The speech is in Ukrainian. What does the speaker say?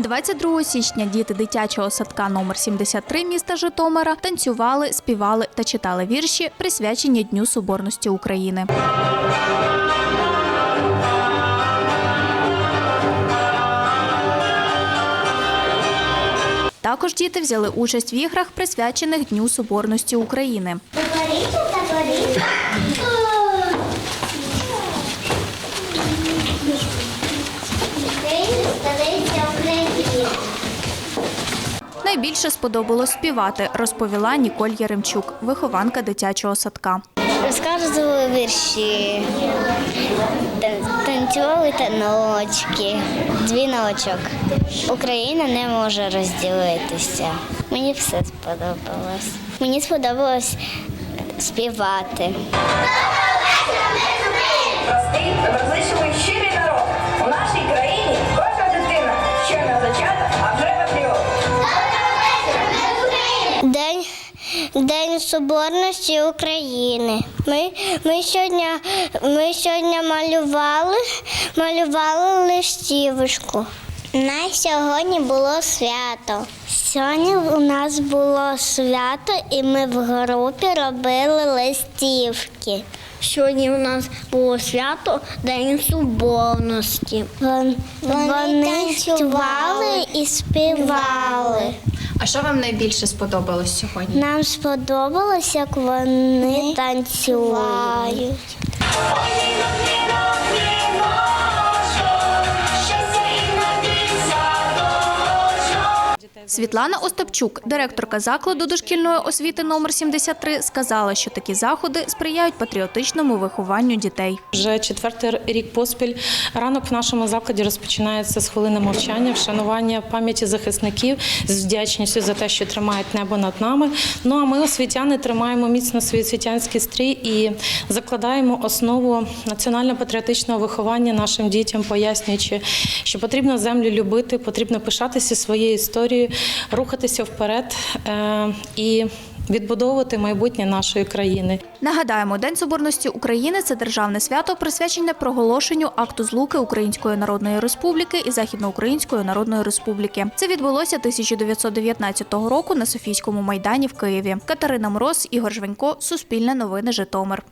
22 січня діти дитячого садка номер 73 міста Житомира танцювали, співали та читали вірші, присвячені Дню Соборності України. Також діти взяли участь в іграх, присвячених Дню Соборності України. Топоріться, топоріться. Україна столиця України. Найбільше сподобалось співати, розповіла Ніколь Яремчук, вихованка дитячого садка. Розказували вірші, тан- танцювали таночки, дзвіночок. Україна не може розділитися. Мені все сподобалось. Мені сподобалось співати. простий, День Соборності України. Ми, ми, сьогодні, ми сьогодні малювали, малювали листівочку. У нас сьогодні було свято. Сьогодні у нас було свято, і ми в групі робили листівки. Сьогодні у нас було свято День Соборності. Вони, танцювали і співали. А що вам найбільше сподобалось сьогодні? Нам сподобалось, як вони танцюють. Світлана Остапчук, директорка закладу дошкільної освіти номер 73, сказала, що такі заходи сприяють патріотичному вихованню дітей. Вже четвертий рік поспіль ранок в нашому закладі розпочинається з хвилини мовчання, вшанування пам'яті захисників з вдячністю за те, що тримають небо над нами. Ну а ми, освітяни, тримаємо міцно свій освітянський стрій і закладаємо основу національно-патріотичного виховання нашим дітям, пояснюючи, що потрібно землю любити, потрібно пишатися своєю історією, рухатися вперед е, і відбудовувати майбутнє нашої країни. Нагадаємо, День Соборності України це державне свято, присвячене проголошенню акту злуки Української Народної Республіки і Західноукраїнської Народної Республіки. Це відбулося 1919 року на Софійському майдані в Києві. Катерина Мороз, Ігор Жванько, Суспільне новини, Житомир.